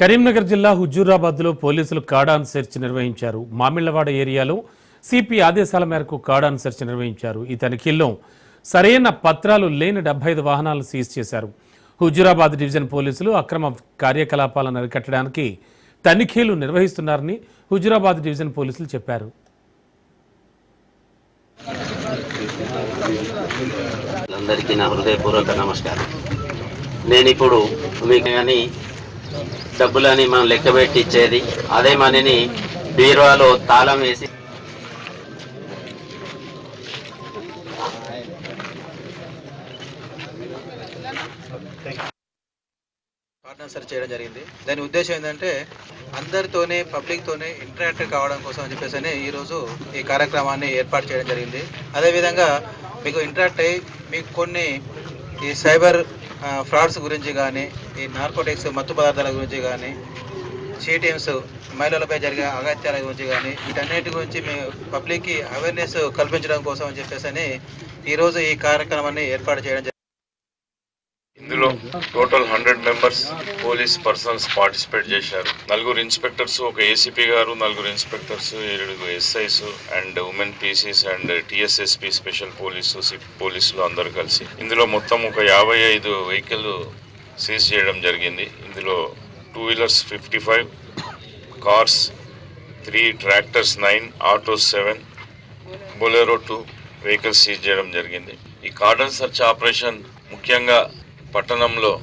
కరీంనగర్ జిల్లా హుజూరాబాద్లో పోలీసులు కాడాన్ సెర్చ్ నిర్వహించారు. మామిళ్ళవాడ ఏరియాలో సిపి ఆదేశాల మేరకు కాడాన్ సెర్చ్ నిర్వహించారు. ఈ తనిఖీల్లో సరైన పత్రాలు లేని డెబ్బై ఐదు వాహనాలు సీజ్ చేశారు. హుజూరాబాద్ డివిజన్ పోలీసులు అక్రమ కార్యకలాపాలను అరికట్టడానికి తనిఖీలు నిర్వహిస్తున్నారని హుజూరాబాద్ డివిజన్ పోలీసులు చెప్పారు. అందరికీ నా హృదయపూర్వక నమస్కారం. నేను ఇప్పుడు మీకు కానీ డబ్బులని మనం లెక్క పెట్టి ఇచ్చేది. అదే మనని బీరువాలో తాళం వేసి పార్ట్నర్ చేయడం జరిగింది. దాని ఉద్దేశం ఏంటంటే అందరితోనే పబ్లిక్తోనే ఇంటరాక్ట్ కావడం కోసం అని చెప్పేసి ఈరోజు ఈ కార్యక్రమాన్ని ఏర్పాటు చేయడం జరిగింది. అదేవిధంగా మీకు ఇంటరాక్ట్ అయ్యి మీకు కొన్ని ఈ సైబర్ ఫ్రాడ్స్ గురించి కానీ ఈ నార్కోటిక్స్ మత్తు పదార్థాల గురించి కానీ చీటింగ్స్ మహిళలపై జరిగే అగత్యాల గురించి కానీ వీటన్నిటి గురించి మీ పబ్లిక్కి అవేర్నెస్ కల్పించడం కోసం అని చెప్పేసి అని ఈరోజు ఈ కార్యక్రమాన్ని ఏర్పాటు చేయడం ఇందులో total hundred members police persons participate చేశారు. నలుగురు ఇన్స్పెక్టర్స్ ఒక ఏసీపీ గారు నలుగురు ఇన్స్పెక్టర్స్ ఏడుగురు SIs and women PCs and TSSP special police పోలీసులు అందరూ కలిసి ఇందులో మొత్తం ఒక యాభై ఐదు వెహికల్ సీజ్ చేయడం జరిగింది. ఇందులో two wheelers fifty five cars three tractors nine autos seven Bolero two vehicles seize చేయడం జరిగింది. ఈ కార్డన్ సర్చ్ ఆపరేషన్ ముఖ్యంగా పట్టణంలో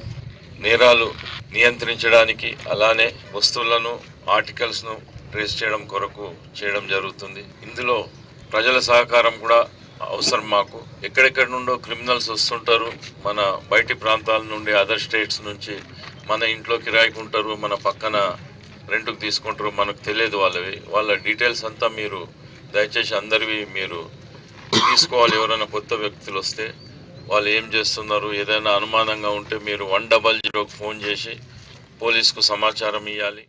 నేరాలు నియంత్రించడానికి అలానే వస్తువులను ఆర్టికల్స్ను ట్రేస్ చేయడం కొరకు చేయడం జరుగుతుంది. ఇందులో ప్రజల సహకారం కూడా అవసరం మాకు. ఎక్కడెక్కడి నుండో క్రిమినల్స్ వస్తుంటారు. మన బయటి ప్రాంతాల నుండి అదర్ స్టేట్స్ నుంచి మన ఇంట్లో కిరాయికి ఉంటారు మన పక్కన రెంట్కి తీసుకుంటారు మనకు తెలియదు వాళ్ళవి. వాళ్ళ డీటెయిల్స్ అంతా మీరు దయచేసి అందరివి మీరు తీసుకోవాలి ఎవరైనా కొత్త వ్యక్తులు వస్తే. వాళ్ళు ఏం చేస్తున్నారు? ఏదైనా అనుమానంగా ఉంటే మీరు వన్ డబల్ జీరోకి ఫోన్ చేసి పోలీస్కు సమాచారం ఇవ్వాలి